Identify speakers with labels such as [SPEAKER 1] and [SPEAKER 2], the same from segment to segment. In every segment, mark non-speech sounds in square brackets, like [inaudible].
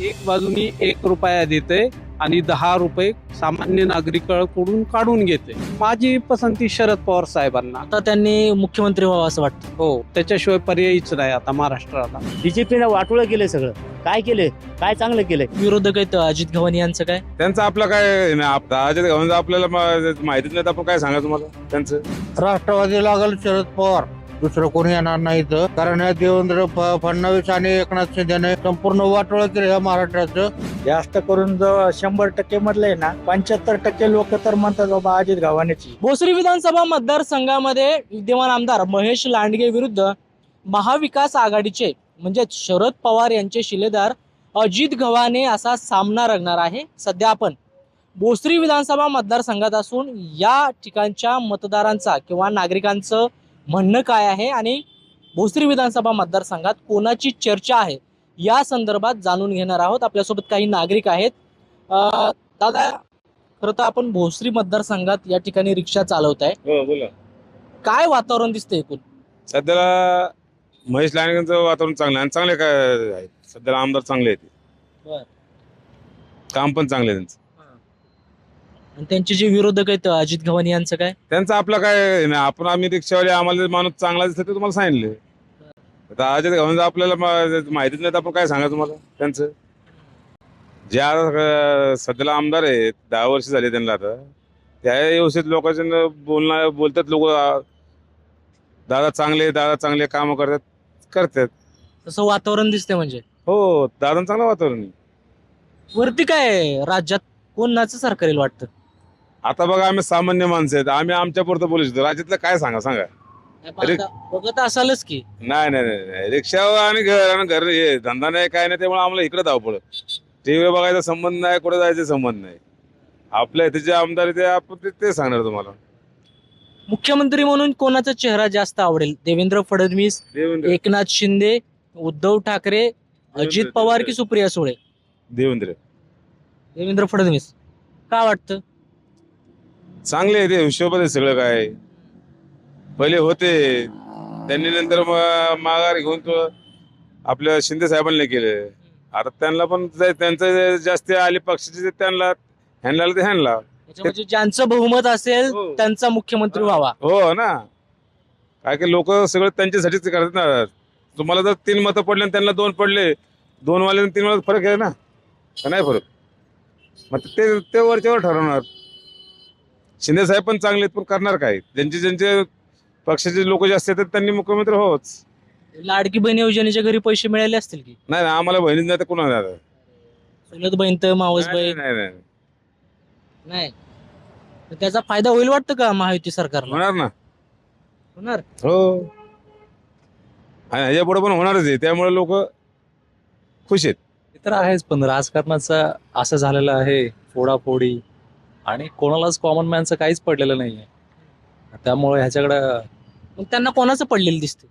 [SPEAKER 1] एक बाजूनी एक रुपया देते आणि दहा रुपये सामान्य नागरिकांकडून काढून घेते माझी पसंती शरद पवार साहेबांना.
[SPEAKER 2] आता त्यांनी मुख्यमंत्री व्हावं असं वाटतं.
[SPEAKER 1] हो त्याच्याशिवाय पर्यायच नाही आता महाराष्ट्राला.
[SPEAKER 3] बीजेपीने वाटोळं केलंय सगळं. काय केलंय? काय चांगलं केलंय?
[SPEAKER 2] विरोधक आहेत अजित गव्हाणी यांचं काय?
[SPEAKER 4] त्यांचं आपलं काय नाही, आप- अजित गव्हाणचं आपल्याला म- माहितीच नाही तर आपण काय सांगा तुम्हाला? त्यांचं?
[SPEAKER 5] राष्ट्रवादी लागेल शरद पवार. दुसरं कोणी येणार नाही इथं. कारण या देवेंद्र फ- फडणवीस आणि एकनाथ शिंदेने संपूर्ण वाटोळं केलं या महाराष्ट्राचं.
[SPEAKER 6] जास्त करून जो शंभर टक्के मधले ना पंच्याहत्तर टक्के लोक तर म्हणतात बाबा अजित गव्हाणेची
[SPEAKER 2] भोसरी विधानसभा मतदारसंघामध्ये विद्यमान आमदार महेश लांडगे विरुद्ध महाविकास आघाडीचे म्हणजे शरद पवार यांचे शिलेदार अजित गव्हाणे असा सामना रंगणार आहे. सध्या आपण भोसरी विधानसभा मतदारसंघात असून या ठिकाणच्या मतदारांचा किंवा नागरिकांचं म्हणणं काय आहे आणि भोसरी विधानसभा मतदारसंघात कोणाची चर्चा आहे या संदर्भात जाणून घेणार आहोत. आपल्यासोबत काही नागरिक आहेत. दादा खरं तर आपण भोसरी मतदारसंघात या ठिकाणी रिक्षा चालवत आहे.
[SPEAKER 4] हो बोला.
[SPEAKER 2] काय वातावरण दिसतंय एकूण?
[SPEAKER 4] सध्याला महेश लांडगेंचं वातावरण चांगलं आणि चांगले काय सध्याला आमदार चांगले आहेत. काम पण चांगले आहे त्यांचं
[SPEAKER 2] आणि त्यांचे जे विरोधक आहेत अजित गव्हाणी यांचं काय?
[SPEAKER 4] त्यांचं आपलं काय नाही आपण आम्ही रिक्षावाले आम्हाला माणूस चांगला दिसतो ते तुम्हाला सांगितले. आता अजित गव्हाणचं आपल्याला म- माहितीच नाही तर आपण काय सांगा तुम्हाला त्यांचं? ज्या अं, सध्याला आमदार आहेत दहा वर्ष झाले त्यांना आता. त्या व्यवस्थित लोकांच्या बोलणं बोलतात लोक. दादा चांगले दादा चांगले कामं करतात करतात.
[SPEAKER 2] तसं वातावरण दिसतंय म्हणजे?
[SPEAKER 4] हो दादा चांगलं वातावरण आहे.
[SPEAKER 2] वरती काय आहे? राज्यात कोणाचं सरकार येईल वाटतं?
[SPEAKER 4] आता बघा आम्ही सामान्य माणसं आहेत. आम्ही आमच्या पुरतं बोलू शकतो. राज्यातलं काय सांगा सांगा. अरे.
[SPEAKER 2] आता बघत असालच की.
[SPEAKER 4] नाही नाही नाही नाही. रिक्षावर आणि घर आणि घर हे धंदा नाही काय नाही त्यामुळे आम्हाला इकडे धावपळ. टीव्ही बघायचा संबंध नाही कुठे जायचा संबंध नाही. आपल्या इथे जे आमदार आहे ते आपण ते- ते सांगणार तुम्हाला.
[SPEAKER 2] मुख्यमंत्री म्हणून कोणाचा चेहरा जास्त आवडेल? देवेंद्र फडणवीस
[SPEAKER 4] देवेंद्र.
[SPEAKER 2] एकनाथ शिंदे उद्धव ठाकरे अजित पवार की सुप्रिया सुळे?
[SPEAKER 4] देवेंद्र.
[SPEAKER 2] देवेंद्र फडणवीस. का वाटतं?
[SPEAKER 4] चांगले आहे ते हिशोबात आहे सगळं काय. पहिले होते. त्यांनी नंतर म- माघार घेऊन तो आपल्या शिंदे साहेबांनी केलं. आता त्यांना पण त्यांचं जास्त आले पक्षाचे त्यांना ह्यांना. ते
[SPEAKER 2] त्याच्यामध्ये ज्यांचं बहुमत असेल
[SPEAKER 4] हो.
[SPEAKER 2] त्यांचा मुख्यमंत्री व्हावा.
[SPEAKER 4] हो ना. काय की लोक सगळं त्यांच्यासाठीच करतात. ना तुम्हाला जर तीन मतं पडले आणि त्यांना दोन पडले दोन वाले आणि तीन वाले फरक आहे ना. का नाही फरक. मग ते ते वरच्यावर ठरवणार. शिंदे साहेब पण चांगले आहेत, पण करणार काय? ज्यांचे ज्यांचे पक्षाचे लोक जास्त आहेत त्यांनी मुख्यमंत्री होच
[SPEAKER 2] लाडकी बहीण योजनेच्या घरी पैसे मिळाले असतील की?
[SPEAKER 4] नाही नाही, आम्हाला बहिणीच नाही तर कोणाला नाही.
[SPEAKER 2] चुलत बहीण तर मावस
[SPEAKER 4] नाही
[SPEAKER 2] बहीण.
[SPEAKER 4] नाही, नाही.
[SPEAKER 2] नाही. तर त्याचा फायदा होईल वाटतं का महायुती सरकारला?
[SPEAKER 4] होणार ना.
[SPEAKER 2] होणार.
[SPEAKER 4] हो. आणि ह्याच्या पुढे पण होणारच आहे त्यामुळे लोक खुश आहेत.
[SPEAKER 7] ते तर आहेच पण राजकारणाचं असं झालेलं आहे फोडाफोडी. आणि कोणालाच कॉमन मॅनचं काहीच पडलेलं नाहीये. त्यामुळे ह्याच्याकडं
[SPEAKER 2] मग त्यांना कोणाचं पडलेलं दिसतं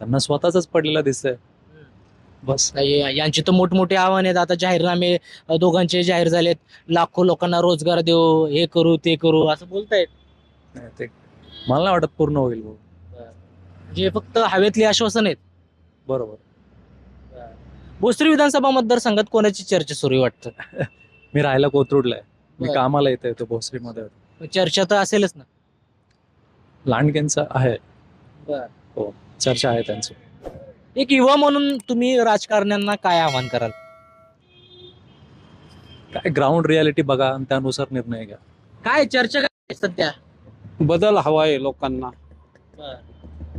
[SPEAKER 7] त्यांना स्वतःच पडलेलं दिसतंय. बस.
[SPEAKER 2] यांची तर मोठमोठे आव्हान आहेत. आता जाहीरनामे दोघांचे जाहीर झालेत. लाखो लोकांना रोजगार देऊ हे करू ते करू असं बोलतायत.
[SPEAKER 7] नाही, ते मला नाही वाटत पूर्ण होईल भाऊ.
[SPEAKER 2] जे फक्त हवेतली आश्वासन आहेत.
[SPEAKER 7] बरोबर.
[SPEAKER 2] भोसरी विधानसभा मतदारसंघात कोणाची चर्चा सुरू आहे वाटतं? [laughs]
[SPEAKER 7] मी राहायला कोथरूडला आहे. मी
[SPEAKER 2] बरं.
[SPEAKER 7] कामाला येते तो भोसरीमध्ये
[SPEAKER 2] चर्चा तर असेलच ना.
[SPEAKER 7] लांडगेंचं आहे.
[SPEAKER 2] बरं.
[SPEAKER 7] हो चर्चा आहे त्यांची.
[SPEAKER 2] एक युवा म्हणून तुम्ही राजकारण्यांना काय आव्हान कराल?
[SPEAKER 7] काय ग्राउंड रियालिटी बघा आणि त्यानुसार निर्णय घ्या.
[SPEAKER 2] काय चर्चा काय आहे सध्या?
[SPEAKER 1] बदल हवाय लोकांना.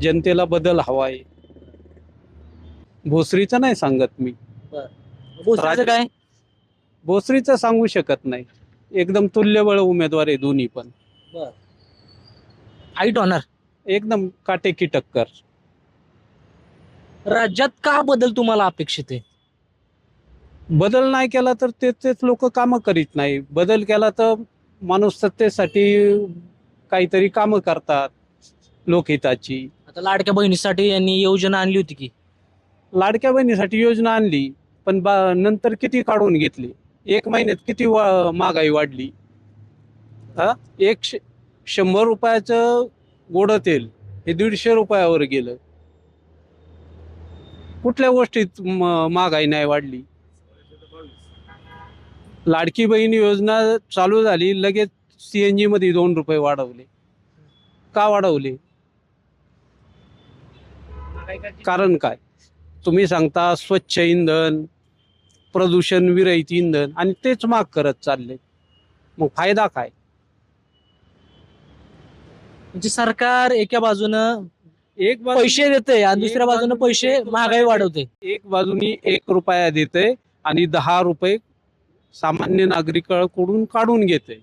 [SPEAKER 1] जनतेला बदल हवाय. भोसरीचं नाही सांगत मी.
[SPEAKER 2] भोसरीचं
[SPEAKER 1] राज-
[SPEAKER 2] काय?
[SPEAKER 1] भोसरीचं सांगू शकत नाही. एकदम तुल्यबळ उमेदवार आहे दोन्ही पण.
[SPEAKER 2] हाईट होणार.
[SPEAKER 1] एकदम काटेकी टक्कर.
[SPEAKER 2] राज्यात का बदल तुम्हाला अपेक्षित आहे?
[SPEAKER 1] बदल नाही केला तर ते तेच लोक कामं करीत नाही. बदल केला तर माणूस सत्तेसाठी काहीतरी कामं करतात लोकहिताची.
[SPEAKER 2] आता लाडक्या बहिणीसाठी यांनी योजना आणली होती की?
[SPEAKER 1] लाडक्या बहिणीसाठी योजना आणली पण बा नंतर किती काढून घेतली? एक महिन्यात किती वा महागाई वाढली? हा? एक श- शंभर रुपयाचं गोडं तेल हे दीडशे रुपयावर गेलं. कुठल्या गोष्टीत महागाई नाही वाढली? लाडकी बहीण योजना चालू झाली लगेच सीएनजी मध्ये दोन रुपये वाढवले. का वाढवले? कारण काय? तुम्ही सांगता स्वच्छ इंधन प्रदूषण विरहित इंधन आणि तेच माग करत चालले. मग फायदा काय?
[SPEAKER 2] म्हणजे सरकार एका बाजूनं
[SPEAKER 1] एक बाजू
[SPEAKER 2] पैसे देते आणि दुसऱ्या बाजूनं पैसे महागाई वाढवते
[SPEAKER 1] एक बाजूनी एक रुपया देते आणि दहा रुपये सामान्य नागरिकांकडून काढून घेते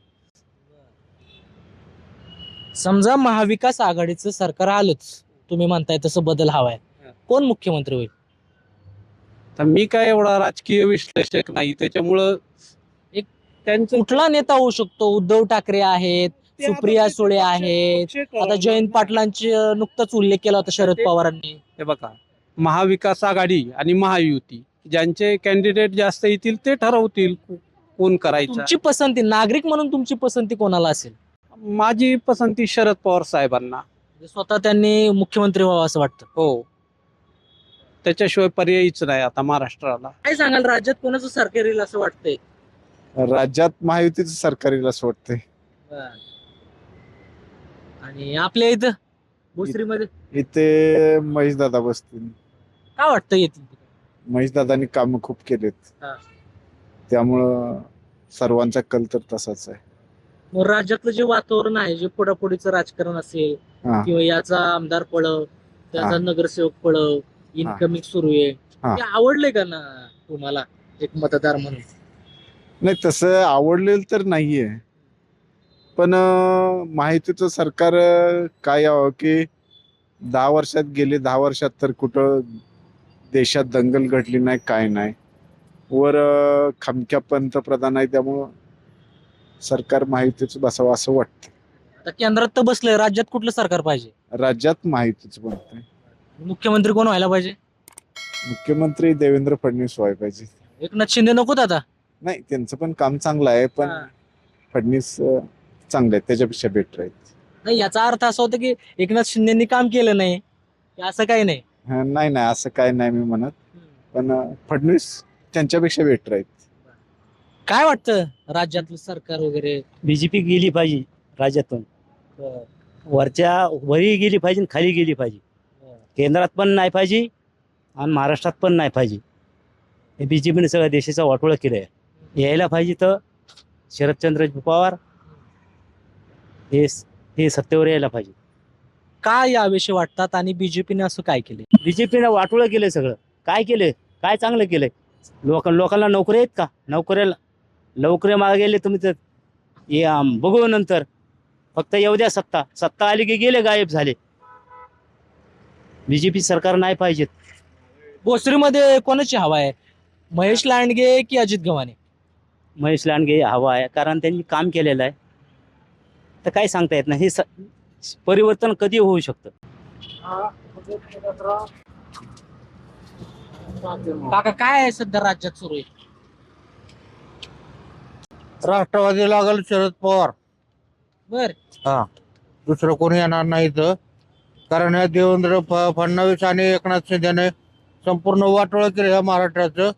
[SPEAKER 2] समजा महाविकास आघाडीचं सरकार आलंच. तुम्ही म्हणताय तसं बदल हवाय. कोण मुख्यमंत्री होईल?
[SPEAKER 1] तर मी काय एवढा राजकीय विश्लेषक नाही त्याच्यामुळं
[SPEAKER 2] एक
[SPEAKER 1] त्यांचं
[SPEAKER 2] कुठला नेता होऊ शकतो? उद्धव ठाकरे आहेत
[SPEAKER 1] ते आता
[SPEAKER 2] सुप्रिया
[SPEAKER 1] ते
[SPEAKER 2] सुळे
[SPEAKER 1] पक्ष-
[SPEAKER 2] आहेत.
[SPEAKER 1] पक्ष
[SPEAKER 2] आता जयंत
[SPEAKER 1] ना.
[SPEAKER 2] पाटलांची अं, नुकताच उल्लेख केला होता शरद पवारांनी.
[SPEAKER 1] हे बघा महाविकास आघाडी आणि महायुती ज्यांचे कॅन्डिडेट जास्त येतील ते ठरवतील को- कोण करायचं.
[SPEAKER 2] तुमची पसंती नागरिक म्हणून तुमची पसंती कोणाला असेल?
[SPEAKER 1] माझी पसंती शरद पवार साहेबांना.
[SPEAKER 2] म्हणजे स्वतः त्यांनी मुख्यमंत्री व्हावं असं वाटतं.
[SPEAKER 1] हो. त्याच्याशिवाय पर्यायीच नाही आता महाराष्ट्राला.
[SPEAKER 2] काय सांगाल राज्यात कोणाचं सरकार येईल असं वाटतंय?
[SPEAKER 8] राज्यात महायुतीचं सरकार येईल असं वाटतंय.
[SPEAKER 2] आणि आपल्या इथं भोसरीमध्ये?
[SPEAKER 8] इथे महेशदादा बसतील.
[SPEAKER 2] काय वाटतं येतील
[SPEAKER 8] महेशदादांनी कामं खूप केलेत.
[SPEAKER 2] हा.
[SPEAKER 8] त्यामुळं सर्वांचा कल तर तसाच आहे.
[SPEAKER 2] मग राज्यातलं जे वातावरण आहे जे पुढापुढीचं राजकारण असेल
[SPEAKER 8] हा.
[SPEAKER 2] किंवा याचा आमदार पळव त्याचा
[SPEAKER 8] हा.
[SPEAKER 2] नगरसेवक पळव इनकमिंग सुरू आहे.
[SPEAKER 8] हा.
[SPEAKER 2] ते आवडले का ना तुम्हाला एक मतदार म्हणून?
[SPEAKER 8] नाही तसं आवडलेलं तर नाहीये. पण अं, महायुतीचं सरकार अं, काय यावं की दहा वर्षात गेले दहा वर्षात तर कुठं देशात दंगल घडली नाही काय नाही. वर अं, खमक्या पंतप्रधान आहे त्यामुळं सरकार महायुतीचं बसावं असं वाटतं.
[SPEAKER 2] आता केंद्रात तर बसलंय राज्यात कुठलं सरकार पाहिजे?
[SPEAKER 8] राज्यात महायुतीचं बनतंय.
[SPEAKER 2] मुख्यमंत्री कोण व्हायला पाहिजे?
[SPEAKER 8] मुख्यमंत्री देवेंद्र फडणवीस व्हायला पाहिजे.
[SPEAKER 2] एकनाथ शिंदे नकोत आता
[SPEAKER 8] नाही त्यांचं पण काम चांगलं आहे पण
[SPEAKER 2] हा.
[SPEAKER 8] फडणवीस अं, चांगले आहेत त्याच्यापेक्षा बेटर आहेत.
[SPEAKER 2] नाही याचा अर्थ असा होता की एकनाथ शिंदेनी काम केलं नाही की असं काही नाही.
[SPEAKER 8] हा, नाही नाही असं काय नाही मी म्हणत. पण अं, फडणवीस त्यांच्यापेक्षा बेटर आहेत.
[SPEAKER 2] काय वाटतं राज्यातलं सरकार वगैरे?
[SPEAKER 3] बीजेपी गेली पाहिजे राज्यातून. वरच्या वरी गेली पाहिजे आणि खाली गेली पाहिजे. केंद्रात पण नाही पाहिजे आणि महाराष्ट्रात पण नाही पाहिजे. हे बीजेपीने सगळ्या देशाचा वाटोळा केलं आहे यायला पाहिजे तर शरदचंद्र पवार हे हे सत्तेवर यायला पाहिजे.
[SPEAKER 2] काय याविषयी वाटतात आणि बीजेपीने असं काय केले
[SPEAKER 3] बीजेपीनं वाटोळं केलंय सगळं. काय केलंय? काय चांगलं केलंय? लोक लोकांना नोकऱ्या आहेत का? नोकऱ्याला नोकऱ्या मागे गेले तुम्ही तर. हे बघू नंतर. फक्त येऊ द्या सत्ता. सत्ता आली की गेले गायब झाले. बीजेपी सरकार नाही पाहिजेत.
[SPEAKER 2] भोसरीमध्ये कोणाची हवा आहे? महेश लांडगे की अजित गव्हाणे?
[SPEAKER 3] महेश लांडगे हवा आहे कारण त्यांनी काम केलेलं आहे. तर काय सांगता येत नाही हे स- परिवर्तन कधी होऊ शकतं?
[SPEAKER 2] काका काय आहे सध्या राज्यात सुरू आहे?
[SPEAKER 5] राष्ट्रवादी लागल शरद पवार.
[SPEAKER 2] बर.
[SPEAKER 5] दुसरं कोणी येणार नाही इथं. कारण या देवेंद्र फ- फडणवीस आणि एकनाथ शिंदेने संपूर्ण वाटोळं केलं ह्या महाराष्ट्राचं.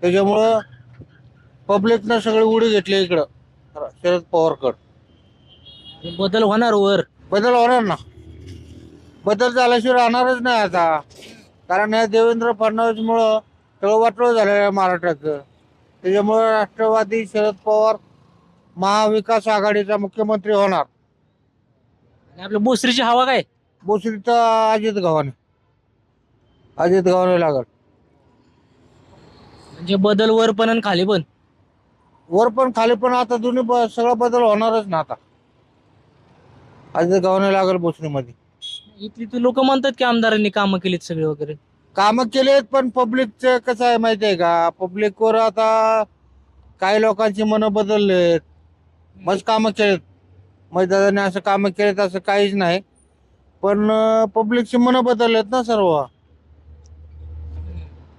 [SPEAKER 5] त्याच्यामुळं पब्लिकनं सगळी उडी घेतली इकडं. शरद पवारकड.
[SPEAKER 2] बदल होणार वर.
[SPEAKER 5] बदल होणार ना. बदल झाल्याशिवाय राहणारच नाही आता. कारण या देवेंद्र फडणवीसमुळं सगळं वाटोळं झालं आहे महाराष्ट्राचं. त्याच्यामुळं राष्ट्रवादी शरद पवार महाविकास आघाडीचा मुख्यमंत्री होणार.
[SPEAKER 2] आणि आपल्या भोसरीची हवा काय?
[SPEAKER 5] बोसरीचा अजित गव्हाणे. अजित गव्हाणे लागल.
[SPEAKER 2] म्हणजे बदल वर पण आणि खाली पण?
[SPEAKER 5] वर पण खाली पण आता दोन्ही ब- सगळा बदल होणारच ना आता. अजित गव्हाणे लागल बोसरीमध्ये.
[SPEAKER 2] इथली लोक म्हणतात की आमदारांनी कामं केलीत सगळे वगैरे.
[SPEAKER 5] कामं केलेत पण पब्लिकचं कसं आहे माहिती आहे का? पब्लिकवर आता काही लोकांची मनं बदललेत. मस्त कामं केलेत. मैदानाने असं कामं केलेत असं काहीच नाही. पण पब्लिकची मनं बदललेत ना सर्व.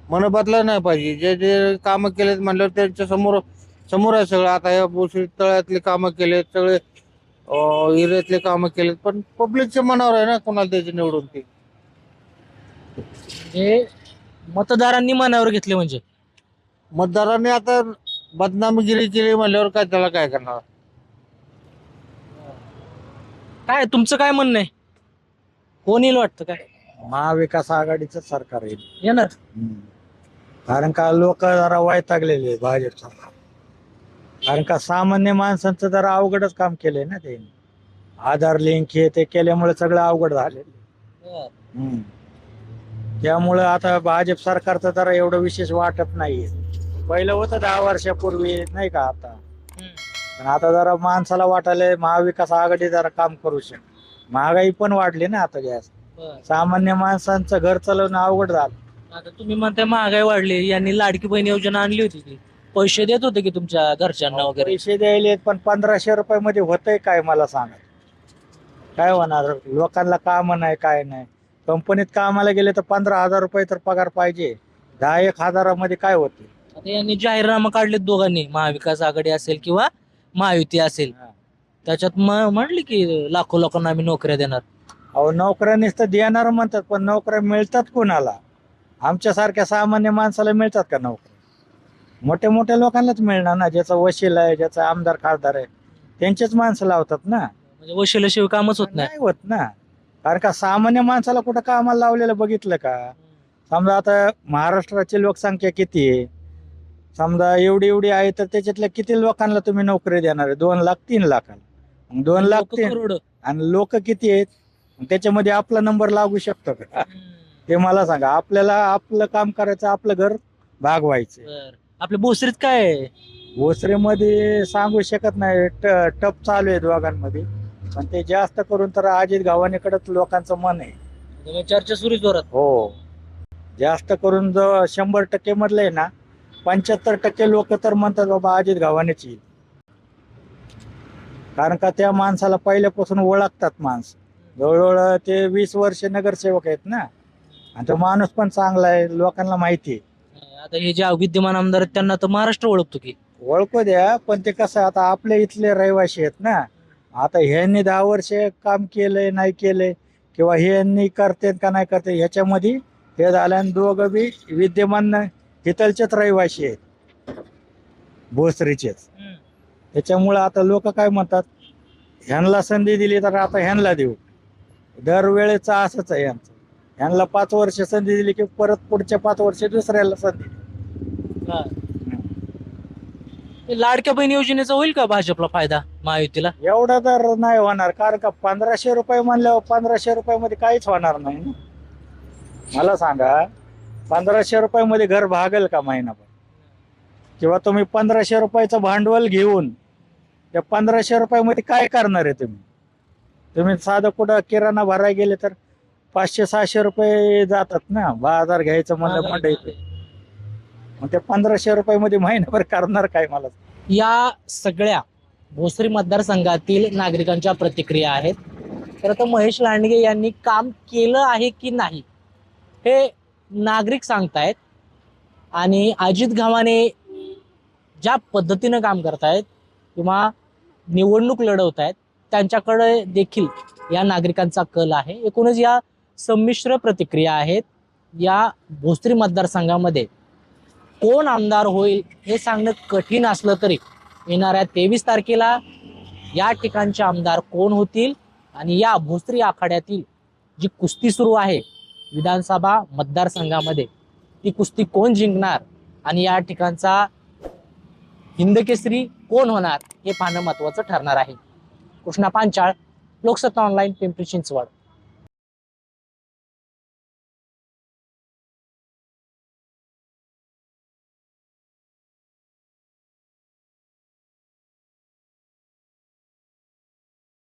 [SPEAKER 5] मनं बदलायला नाही पाहिजे. जे जे कामं केलेत म्हणल्यावर त्यांच्यासमोर समोर आहे सगळं. आता या बोसरी तळ्यातले कामं केलेत सगळे अं, हिऱ्यातले कामं केलेत. पण पब्लिकच्या मनावर आहे ना कोणाला त्याची निवडून ती?
[SPEAKER 2] हे मतदारांनी मनावर घेतले म्हणजे?
[SPEAKER 5] मतदारांनी आता बदनामगिरी केली म्हणल्यावर काय त्याला काय करणार?
[SPEAKER 2] काय तुमचं काय म्हणणं आहे? कोण येईल वाटतं काय?
[SPEAKER 6] महाविकास आघाडीचं सरकार येईल.
[SPEAKER 2] येणार.
[SPEAKER 6] कारण का लोक जरा वैतागलेले भाजप सरकार कारण का सामान्य माणसांचं जरा अवघडच काम केलंय ना ते आधार लिंक हे ते केल्यामुळे सगळं अवघड झालेलं हम्म. त्यामुळं आता भाजप सरकारचं जरा एवढं विशेष वाटत नाहीये. पहिलं होतं दहा वर्षापूर्वी नाही का आता? पण आता जरा माणसाला वाटायलंय महाविकास आघाडी जरा काम करू शकते. महागाई पण वाढली ना आता जास्त सामान्य माणसांचं घर चालवणं अवघड झालं.
[SPEAKER 2] आता तुम्ही म्हणताय महागाई वाढली यांनी लाडकी बहीण योजना आणली होती की? पैसे देत होते की तुमच्या घरच्यांना वगैरे?
[SPEAKER 6] पैसे द्यायले पण पंधराशे रुपये मध्ये होतंय काय मला सांगा. काय होणार? लोकांना काम नाही काय नाही. कंपनीत कामाला गेले तर पंधरा हजार रुपये तर पगार पाहिजे. दहा एक हजारामध्ये काय होते
[SPEAKER 2] आता यांनी जाहीरनामा काढलेत दोघांनी महाविकास आघाडी असेल किंवा महायुती असेल.
[SPEAKER 6] हा.
[SPEAKER 2] त्याच्यात म- म्हणली की लाखो लोकांना आम्ही नोकऱ्या देणार.
[SPEAKER 6] अहो नोकऱ्यानेच तर देणार म्हणतात पण नोकऱ्या मिळतात कोणाला? आमच्यासारख्या सामान्य माणसाला मिळतात का नोकऱ्या? मोठ्या मोठ्या लोकांनाच मिळणार ना ज्याचा वशील आहे ज्याचा आमदार खासदार आहे त्यांचेच माणसं लावतात ना.
[SPEAKER 2] म्हणजे वशिल्याशिवाय कामच होत नाही.
[SPEAKER 6] नाही होत ना. कारण का सामान्य माणसाला कुठं कामाला लावलेलं बघितलं का? समजा आता महाराष्ट्राची लोकसंख्या किती आहे? समजा एवढी एवढी आहे तर त्याच्यातल्या किती लोकांना तुम्ही नोकरी देणार आहे? दोन लाख तीन लाखाला. दोन लाख
[SPEAKER 2] लोकं करोड.
[SPEAKER 6] आणि लोक किती आहेत? त्याच्यामध्ये आपला नंबर लागू शकतो का? ते मला सांगा. आपल्याला आपलं काम करायचं आपलं घर भागवायचं
[SPEAKER 2] बर. आपल्या भोसरीत काय आहे?
[SPEAKER 6] भोसरीमध्ये सांगू शकत नाही. ट- टप चालू आहे दोघांमध्ये. पण ते जास्त करून तर अजित गावानेकडेच लोकांचं मन आहे.
[SPEAKER 2] म्हणजे चर्चा सुरू जोरात.
[SPEAKER 6] हो. जास्त करून जो शंभर टक्के मधले ना पंच्याहत्तर टक्के लोक तर म्हणतात बाबा अजित गावानेच येईल. कारण का त्या माणसाला पहिल्यापासून ओळखतात माणसं. जवळजवळ ते वीस वर्ष नगरसेवक आहेत ना. आणि तो माणूस पण चांगला आहे लोकांना माहिती आहे.
[SPEAKER 2] आता हे जे विद्यमान आमदार आहेत त्यांना तर महाराष्ट्र ओळखतो की.
[SPEAKER 6] ओळखू द्या पण ते कसं आता आपल्या इथले रहिवासी आहेत ना. आता ह्यांनी दहा वर्ष काम केलंय नाही केलंय किंवा हे यांनी करते का नाही करते ह्याच्यामध्ये हे झालं आणि दोघं बी विद्यमान इथलचेच रहिवासी आहेत. भोसरीचेच. त्याच्यामुळं आता लोक काय म्हणतात ह्यांना संधी दिली तर आता ह्यांना देऊ. दरवेळेचं असंच आहे यांचं. ह्यांना पाच वर्ष संधी दिली की परत पुढच्या पाच वर्ष दुसऱ्याला संधी
[SPEAKER 2] हे लाडक्या बहीण योजनेचा होईल का भाजपला फायदा महायुतीला?
[SPEAKER 6] एवढं तर नाही होणार कारण का पंधराशे रुपये म्हणल्यावर पंधराशे रुपयामध्ये काहीच होणार नाही ना. मला सांगा पंधराशे रुपयामध्ये घर भागेल का महिनाभर? किंवा तुम्ही पंधराशे रुपयाचं भांडवल घेऊन त्या पंधराशे रुपयामध्ये काय करणार आहे तुम्ही? तुम्ही साधं कुठं किराणा भरायला गेले तर पाचशे सहाशे रुपये जातात ना. बाजार घ्यायचं म्हणलं मंडईत मग त्या पंधराशे रुपयामध्ये महिनाभर करणार काय मला?
[SPEAKER 2] या सगळ्या भोसरी मतदारसंघातील नागरिकांच्या प्रतिक्रिया आहेत. तर आता महेश लांडगे यांनी काम केलं आहे की नाही हे नागरिक सांगतायत. आणि अजित गावाने ज्या पद्धतीनं काम करतायत किंवा निवडणूक लढवत आहेत त्यांच्याकडे देखील या नागरिकांचा कल आहे. एकूणच या संमिश्र प्रतिक्रिया आहेत. या भोसरी मतदारसंघामध्ये कोण आमदार होईल हे सांगणं कठीण असलं तरी येणाऱ्या तेवीस तारखेला या ठिकाणचे आमदार कोण होतील आणि या भोसरी आखाड्यातील जी कुस्ती सुरू आहे विधानसभा मतदारसंघामध्ये ती कुस्ती कोण जिंकणार आणि या ठिकाणचा हिंदकेसरी कोण होणार हे पाहणं महत्वाचं ठरणार आहे. कृष्णा पांचाळ लोकसत्ता ऑनलाईन पिंपरी चिंचवड.